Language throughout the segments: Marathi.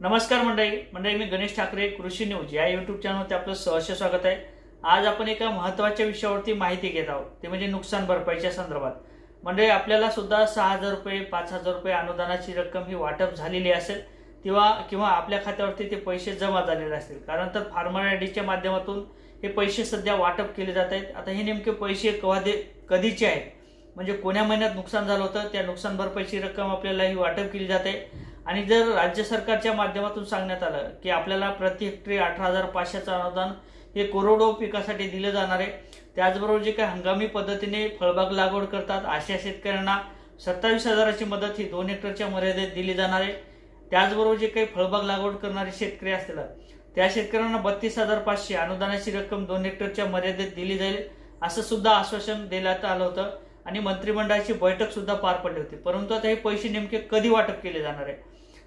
नमस्कार मंडळी. मंडळी मी गणेश ठाकरे कृषी न्यूज. या युट्यूब चॅनलवरती आपलं सहर्ष स्वागत आहे. आज आपण एका महत्त्वाच्या विषयावरती माहिती घेत आहोत. ते म्हणजे नुकसान भरपाईच्या संदर्भात. मंडळी आपल्याला सुद्धा सहा हजार रुपये पाच हजार रुपये अनुदानाची रक्कम ही वाटप झालेली असेल किंवा किंवा आपल्या खात्यावरती ते पैसे जमा झालेले असतील. कारण तर फार्मर आय डीच्या माध्यमातून हे पैसे सध्या वाटप केले जात आहेत. आता हे नेमके पैसे कवा दे कधीचे आहेत? म्हणजे कोण्या महिन्यात नुकसान झालं होतं? त्या नुकसान भरपाईची रक्कम आपल्याला ही वाटप केली जाते आणि जर राज्य सरकारच्या माध्यमातून सांगण्यात आलं की आपल्याला प्रति हेक्टरी अठरा हजार पाचशेचं अनुदान हे कोरडो पिकासाठी दिलं जाणार आहे त्याचबरोबर जे काही हंगामी पद्धतीने फळबाग लागवड करतात अशा शेतकऱ्यांना सत्तावीस हजाराची मदत ही दोन हेक्टरच्या मर्यादेत दिली जाणार आहे. त्याचबरोबर जे काही फळबाग लागवड करणारे शेतकरी असतील त्या शेतकऱ्यांना बत्तीस हजार पाचशे अनुदानाची रक्कम दोन हेक्टरच्या मर्यादेत दिली जाईल असं सुद्धा आश्वासन देण्यात आलं होतं. आणि मंत्रिमंडळाची बैठक सुद्धा पार पडली होती. परंतु आता हे पैसे नेमके कधी वाटप केले जाणार आहे?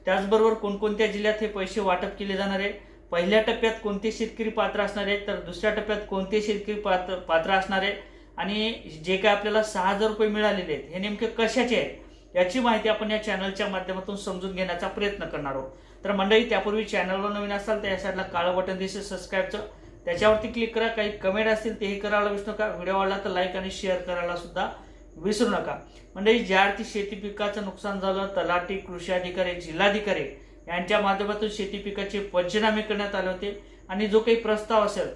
त्याचबरोबर कोणकोणत्या जिल्ह्यात हे पैसे वाटप केले जाणार आहे? पहिल्या टप्प्यात कोणते शेतकरी पात्र असणार आहेत? तर दुसऱ्या टप्प्यात कोणते शेतकरी पात्र पात्र असणार आहे आणि जे काय आपल्याला सहा हजार रुपये मिळालेले आहेत हे नेमके कशाचे आहेत? याची माहिती आपण या चॅनलच्या माध्यमातून समजून घेण्याचा प्रयत्न करणार आहोत. तर मंडळी त्यापूर्वी चॅनलवर नवीन असाल तर या साईडला काळं बटन दिसेल सबस्क्राईबचं त्याच्यावरती क्लिक करा. काही कमेंट असतील तेही करायला विसरू नका. व्हिडिओ आवडला तर लाईक आणि शेअर करायला सुद्धा विसरू नका. म्हणजे ज्या अर्थी शेती पिकाचं नुकसान झालं तलाठी कृषी अधिकारी जिल्हाधिकारी यांच्या माध्यमातून शेती पिकाचे पंचनामे करण्यात आले होते आणि जो काही प्रस्ताव असेल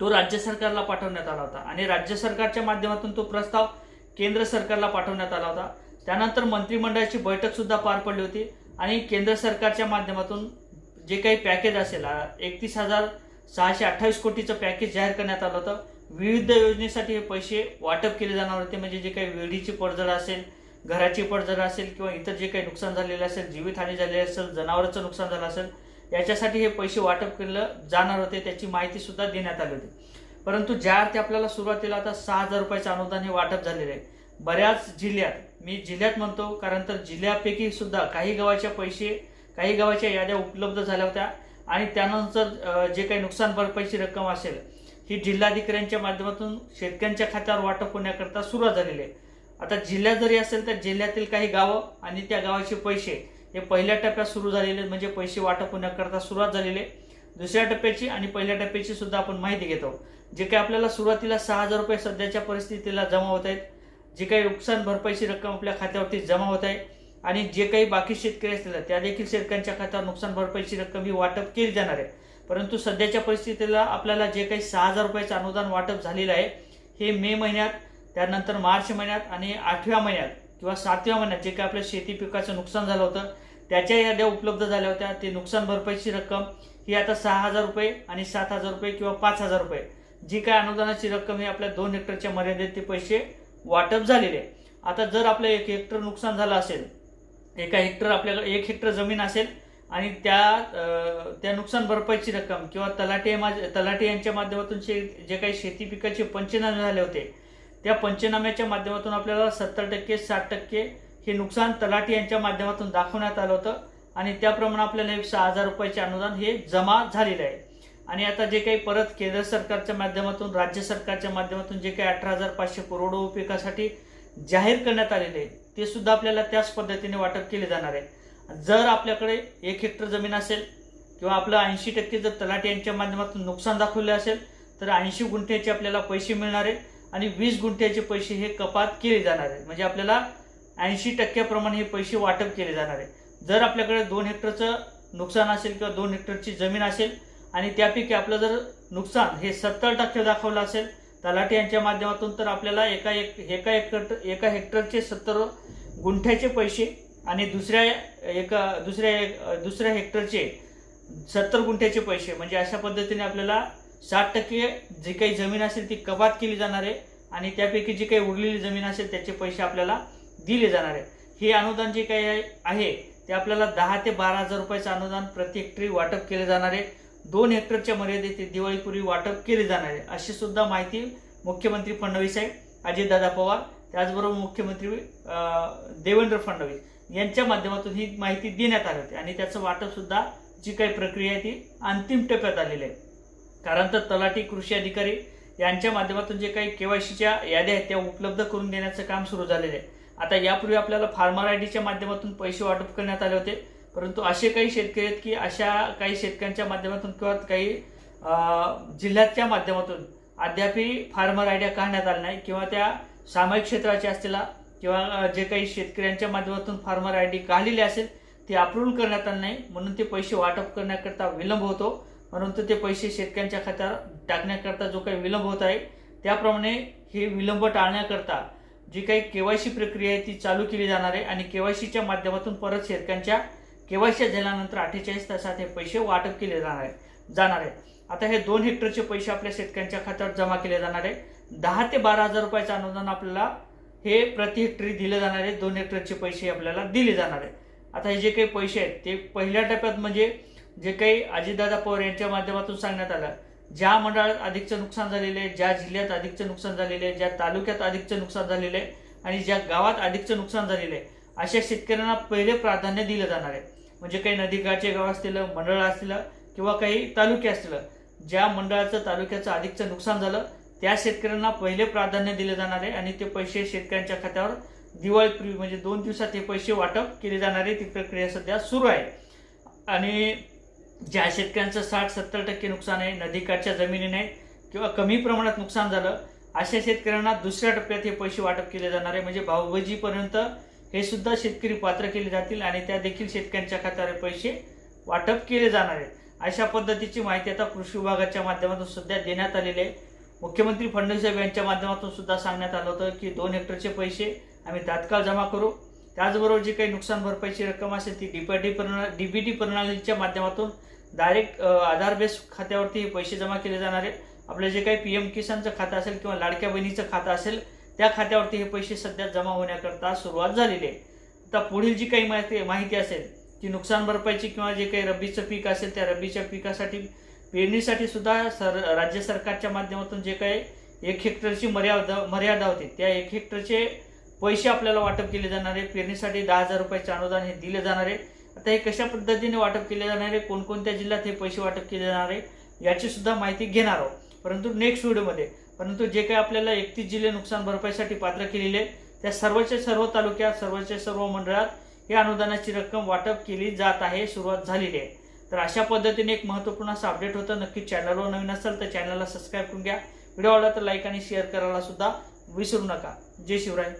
तो राज्य सरकारला पाठवण्यात आला होता. आणि राज्य सरकारच्या माध्यमातून तो प्रस्ताव केंद्र सरकारला पाठवण्यात आला होता. त्यानंतर मंत्रिमंडळाची बैठक सुद्धा पार पडली होती आणि केंद्र सरकारच्या माध्यमातून जे काही पॅकेज असेल एकतीस हजार सहाशे अठ्ठावीस कोटीचं पॅकेज जाहीर करण्यात आलं होतं. विविध योजनेसाठी हे पैसे वाटप केले जाणार होते. म्हणजे जे काही वेळीची पडझड असेल घराची पडझड असेल किंवा इतर जे काही नुकसान झालेलं असेल जीवितहानी झालेली असेल जनावरांचं नुकसान झालं असेल याच्यासाठी हे पैसे वाटप केलं जाणार होते. त्याची माहिती सुद्धा देण्यात आली होती. परंतु ज्या अर्थी आपल्याला सुरुवातीला आता सहा हजार रुपयाचं अनुदान हे वाटप झालेलं आहे. बऱ्याच जिल्ह्यात मी जिल्ह्यात म्हणतो कारण तर जिल्ह्यापैकी सुद्धा काही गावाच्या पैसे काही गावाच्या याद्या उपलब्ध झाल्या होत्या. आणि त्यानंतर जे काही नुकसान भरपाईची रक्कम असेल ही जिल्हाधिकाऱ्यांच्या माध्यमातून शेतकऱ्यांच्या खात्यावर वाटप होण्याकरता सुरुवात झालेली आहे. आता जिल्ह्यात जरी असेल तर जिल्ह्यातील काही गावं आणि त्या गावाचे पैसे हे पहिल्या टप्प्यात सुरू झालेले म्हणजे पैसे वाटप होण्याकरता सुरुवात झालेली आहे. दुसऱ्या टप्प्याची आणि पहिल्या टप्प्याची सुद्धा आपण माहिती घेतो जे काही आपल्याला सुरुवातीला सहा हजार रुपये सध्याच्या परिस्थितीला जमा होत आहेत जे काही नुकसान भरपाईची रक्कम आपल्या खात्यावरती जमा होत आहे आणि जे काही बाकी शेतकरी असतील त्या देखील शेतकऱ्यांच्या खात्यावर नुकसान भरपाईची रक्कम ही वाटप केली जाणार आहे. परंतु सध्याच्या परिस्थितीला आपल्याला जे काही सहा हजार रुपयाचं अनुदान वाटप झालेलं आहे हे मे महिन्यात त्यानंतर मार्च महिन्यात आणि आठव्या महिन्यात किंवा सातव्या महिन्यात जे काही आपल्या शेती पिकाचं नुकसान झालं होतं त्याच्या याद्या उपलब्ध झाल्या होत्या. ते नुकसान भरपाईची रक्कम ही आता सहा हजार रुपये आणि सात हजार रुपये किंवा पाच हजार रुपये जी काय अनुदानाची रक्कम ही आपल्या दोन हेक्टरच्या मर्यादेत ते पैसे वाटप झालेले आहे. आता जर आपलं एक हेक्टर नुकसान झालं असेल एका हेक्टर आपल्याला एक हेक्टर जमीन असेल आणि त्या त्या नुकसान भरपाईची रक्कम किंवा तलाठी मा- तलाठी यांच्या माध्यमातून जे जे काही शेती पिकाचे पंचनामे झाले होते त्या पंचनाम्याच्या माध्यमातून आपल्याला सत्तर टक्के साठ टक्के हे नुकसान तलाठी यांच्या माध्यमातून दाखवण्यात आलं होतं. आणि त्याप्रमाणे आपल्याला एक सहा हजार रुपयाचे अनुदान हे जमा झालेलं आहे. आणि आता जे काही परत केंद्र सरकारच्या माध्यमातून राज्य सरकारच्या माध्यमातून जे काही अठरा हजार पाचशे करोड पिकासाठी जाहीर करण्यात आलेले आहे ते सुद्धा आपल्याला त्याच पद्धतीने वाटप केले जाणार आहे. जर आपल्याकडे एक हेक्टर जमीन असेल किंवा आपलं ऐंशी टक्के जर तलाठी यांच्या माध्यमातून नुकसान दाखवले असेल तर ऐंशी गुंठ्याचे आपल्याला पैसे मिळणार आहे आणि वीस गुंठ्याचे पैसे हे कपात केले जाणार. आहे म्हणजे आपल्याला ऐंशी टक्क्याप्रमाणे हे पैसे वाटप केले जाणार. आहे जर आपल्याकडे दोन हेक्टरचं नुकसान असेल किंवा दोन हेक्टरची जमीन असेल आणि त्यापैकी आपलं जर नुकसान हे सत्तर टक्के दाखवलं असेल तलाठी यांच्या माध्यमातून तर आपल्याला एका एक एका हेक्टर एका हेक्टरचे सत्तर गुंठ्याचे पैसे आणि दुसऱ्या एका दुसऱ्या दुसऱ्या हेक्टरचे सत्तर गुंठ्याचे पैसे म्हणजे अशा पद्धतीने आपल्याला साठ टक्के जी काही जमीन असेल ती कपात केली जाणार आहे आणि त्यापैकी जी काही उरलेली जमीन असेल त्याचे पैसे आपल्याला दिले जाणार आहे. हे अनुदान जे काही आहे- ते आपल्याला दहा ते बारा हजार रुपयाचं अनुदान प्रति हेक्टरी वाटप केले जाणार आहे. दोन हेक्टरच्या मर्यादेत दिवाळीपूर्वी वाटप केले जाणार आहे. अशी सुद्धा माहिती मुख्यमंत्री फडणवीस आहे अजितदादा पवार त्याचबरोबर मुख्यमंत्री देवेंद्र फडणवीस. यांच्या माध्यमातून ही माहिती देण्यात आली होती. आणि त्याचं वाटप सुद्धा जी काही प्रक्रिया आहे ती अंतिम टप्प्यात आलेली आहे. कारण तर तलाठी कृषी अधिकारी यांच्या माध्यमातून जे काही केवायसीच्या याद्या आहेत त्या उपलब्ध करून देण्याचं काम सुरू झालेलं आहे. आता यापूर्वी आपल्याला फार्मर आय डीच्या माध्यमातून पैसे वाटप करण्यात आले होते. परंतु असे काही शेतकरी आहेत की अशा काही शेतकऱ्यांच्या माध्यमातून किंवा काही जिल्ह्यातच्या जिल्ह्याच्या माध्यमातून अद्यापही फार्मर आयडिया काढण्यात आला नाही किंवा त्या सामायिक क्षेत्राच्या असलेला किंवा जे काही शेतकऱ्यांच्या माध्यमातून फार्मर आय डी काढलेली असेल ते अप्रूव्ह करण्यात आले नाही. म्हणून ते पैसे वाटप करण्याकरता विलंब होतो. परंतु ते पैसे शेतकऱ्यांच्या खात्यावर टाकण्याकरता जो काही विलंब होत आहे त्याप्रमाणे हे विलंब टाळण्याकरता जी काही केवायसी प्रक्रिया आहे ती चालू केली जाणार आहे. आणि केवायसीच्या माध्यमातून परत शेतकऱ्यांच्या केवायसी झाल्यानंतर अठ्ठेचाळीस तासात हे पैसे वाटप केले जाणार आहे जाणार आहे. आता हे दोन हेक्टरचे पैसे आपल्या शेतकऱ्यांच्या खात्यावर जमा केले जाणार आहे. दहा ते बारा हजार रुपयाचं अनुदान आपल्याला हे प्रति हेक्टरी दिले जाणार आहे दोन हेक्टरचे पैसे आपल्याला दिले जाणार आहे आता हे जे काही पैसे आहेत ते पहिल्या टप्प्यात म्हणजे जे काही अजितदादा पवार यांच्या माध्यमातून सांगण्यात आलं ज्या मंडळात अधिकचं नुकसान झालेलं आहे ज्या जिल्ह्यात अधिकचं नुकसान झालेलं आहे ज्या तालुक्यात अधिकचं नुकसान झालेलं आहे आणि ज्या गावात अधिकचं नुकसान झालेलं आहे अशा शेतकऱ्यांना पहिले प्राधान्य दिलं जाणार आहे. म्हणजे काही नदीकाठचे गाव असतील मंडळ असतील किंवा काही तालुके असतील ज्या मंडळाचं तालुक्याचं अधिकचं नुकसान झालं त्या शेतकऱ्यांना पहिले प्राधान्य दिले जाणार आहे आणि ते पैसे शेतकऱ्यांच्या खात्यावर दिवाळीपूर्वी म्हणजे दोन दिवसात हे पैसे वाटप केले जाणार आहे. ती प्रक्रिया सध्या सुरू आहे. आणि ज्या शेतकऱ्यांचं साठ सत्तर टक्के नुकसान आहे नदीकाठच्या जमिनी नाही किंवा कमी प्रमाणात नुकसान झालं अशा शेतकऱ्यांना दुसऱ्या टप्प्यात हे पैसे वाटप केले जाणार आहे. म्हणजे भाऊबजीपर्यंत हे सुद्धा शेतकरी पात्र केले जातील आणि त्या देखील शेतकऱ्यांच्या खात्यावर पैसे वाटप केले जाणार आहेत. अशा पद्धतीची माहिती आता कृषी विभागाच्या माध्यमातून सध्या देण्यात आलेली आहे. मुख्यमंत्री फडणवीस साहेब यांच्या माध्यमातून सुद्धा सांगण्यात आलं होतं की दोन हेक्टरचे पैसे आम्ही तात्काळ जमा करू. त्याचबरोबर जी काही नुकसान भरपाईची रक्कम असेल ती डीपीडी प्रणाली डीबीटी प्रणालीच्या माध्यमातून डायरेक्ट आधार बेस खात्यावरती हे पैसे जमा केले जाणार आहेत. आपलं जे काही पी एम किसानचं खातं असेल किंवा लाडक्या बहिणीचं खातं असेल त्या खात्यावरती हे पैसे सध्या जमा होण्याकरता सुरुवात झालेली आहे. आता पुढील जी काही माहिती माहिती असेल ती नुकसान भरपाईची किंवा जे काही रब्बीचं पीक असेल त्या रब्बीच्या पिकासाठी पेरणीसाठी सुद्धा सर राज्य सरकारच्या माध्यमातून जे काही एक हेक्टरची मर्यादा मर्यादा होती त्या एक हेक्टरचे पैसे आपल्याला वाटप केले जाणार आहे. पेरणीसाठी दहा हजार रुपयाचे अनुदान हे दिले जाणार आहे. आता हे कशा पद्धतीने वाटप केले जाणार आहे? कोणकोणत्या जिल्ह्यात हे पैसे वाटप केले जाणार आहे? याची सुद्धा माहिती घेणार आहोत. परंतु नेक्स्ट व्हिडिओमध्ये परंतु जे काही आपल्याला एकतीस जिल्हे नुकसान भरपाईसाठी पात्र केलेले आहेत, त्या सर्वच्या सर्व तालुक्यात सर्वच्या सर्व मंडळात या अनुदानाची रक्कम वाटप केली जात आहे सुरुवात झालेली आहे. तर अशा पद्धतीने एक महत्त्वपूर्ण असं अपडेट होतं. नक्की चॅनलवर नवीन असेल तर चॅनलला सबस्क्राईब करून घ्या. व्हिडिओ आवडला तर लाईक आणि शेअर करायला सुद्धा विसरू नका. जय शिवराय.